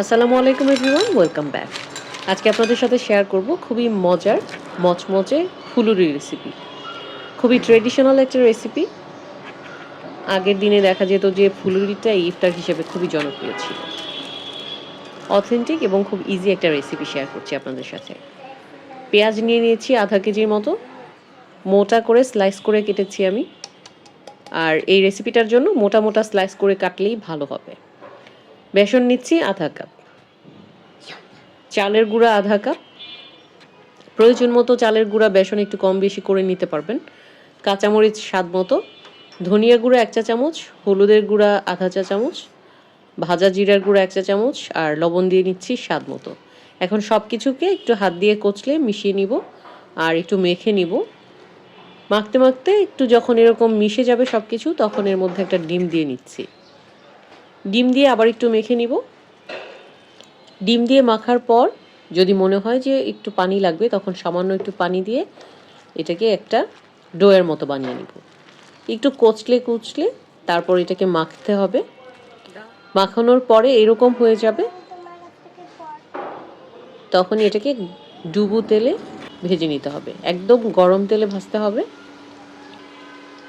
আসসালামু আলাইকুম everyone welcome back আজকে আপনাদের সাথে শেয়ার করব খুবই মজার, মচমচে ফুলুরি রেসিপি খুবই ট্রেডিশনাল একটা রেসিপি আগের দিনে দেখা যেত যে ফুলুরিটা ইফতার হিসেবে খুবই জনপ্রিয় ছিল। অথেন্টিক এবং খুব ইজি একটা রেসিপি শেয়ার করছি আপনাদের সাথে। পেঁয়াজ নিয়ে নিয়েছি আধা কেজির মতো। মোটা করে স্লাইস করে কেটেছি আমি। আর এই রেসিপিটার জন্য মোটা মোটা স্লাইস করে কাটলেই ভালো হবে। বেসন নিচ্ছি আধা কাপ। চালের গুঁড়া আধা কাপ। প্রয়োজন মতো চালের গুঁড়া, বেসন একটু কম বেশি করে নিতে পারবেন। কাঁচামরিচ স্বাদ মতো। ধনিয়া গুঁড়া এক চা চামচ, হলুদের গুঁড়া আধা চা চামচ, ভাজা জিরার গুঁড়া এক চা চামচ আর লবণ দিয়ে নিচ্ছি স্বাদ মতো। এখন সব কিছুকে একটু হাত দিয়ে কচলে মিশিয়ে নিব আর একটু মেখে নিব। মাখতে মাখতে একটু যখন এরকম মিশে যাবে সব কিছু তখন এর মধ্যে একটা ডিম দিয়ে নিচ্ছি। ডিম দিয়ে আবার একটু মেখে নিব। ডিম দিয়ে মাখার পর যদি মনে হয় যে একটু পানি লাগবে, তখন সামান্য একটু পানি দিয়ে এটাকে একটা ডোয়ের মতো বানিয়ে নিব। একটু কচলে কুচলে তারপর এটাকে মাখতে হবে। মাখানোর পরে এরকম হয়ে যাবে। তখন এটাকে ডুবু তেলে ভেজে নিতে হবে। একদম গরম তেলে ভাজতে হবে।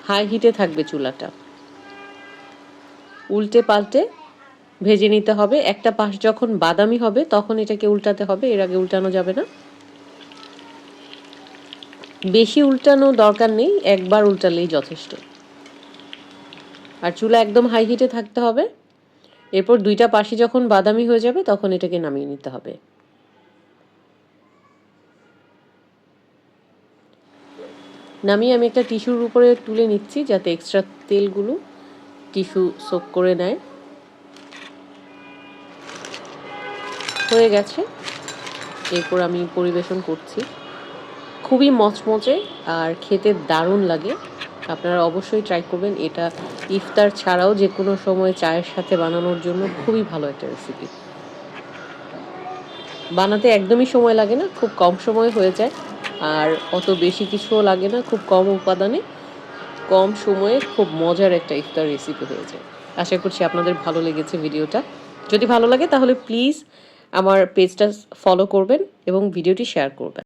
হাই হিটে থাকবে চুলাটা। উল্টে পাল্টে ভেজে নিতে হবে। একটা পাশ যখন বাদামি হবে, তখন এটাকে উল্টাতে হবে। এর আগে উল্টানো যাবে না। বেশি উল্টানো দরকার নেই, একবার উল্টালেই যথেষ্ট। আর চুলা একদম হাই হিটে থাকতে হবে। এরপর দুইটা পাশে যখন বাদামি হয়ে যাবে, তখন এটাকে নামিয়ে নিতে হবে। নামিয়ে আমি একটা টিস্যুর উপরে তুলে নিচ্ছি, যাতে এক্সট্রা তেলগুলো টিস্যু সোক করে নেয়। হয়ে গেছে। এরপর আমি পরিবেশন করছি। খুবই মচমচে আর খেতে দারুণ লাগে। আপনারা অবশ্যই ট্রাই করবেন। এটা ইফতার ছাড়াও যে কোনো সময় চায়ের সাথে বানানোর জন্য খুবই ভালো একটা রেসিপি বানাতে একদমই সময় লাগে না, খুব কম সময় হয়ে যায়। আর অত বেশি কিছুও লাগে না, খুব কম উপাদানে। কম সময়ে খুব মজার একটা ইফতার রেসিপি হয়ে যায় আশা করছি আপনাদের ভালো লেগেছে ভিডিওটা। যদি ভালো লাগে তাহলে প্লিজ আমার পেজটা ফলো করবেন এবং ভিডিওটি শেয়ার করবেন।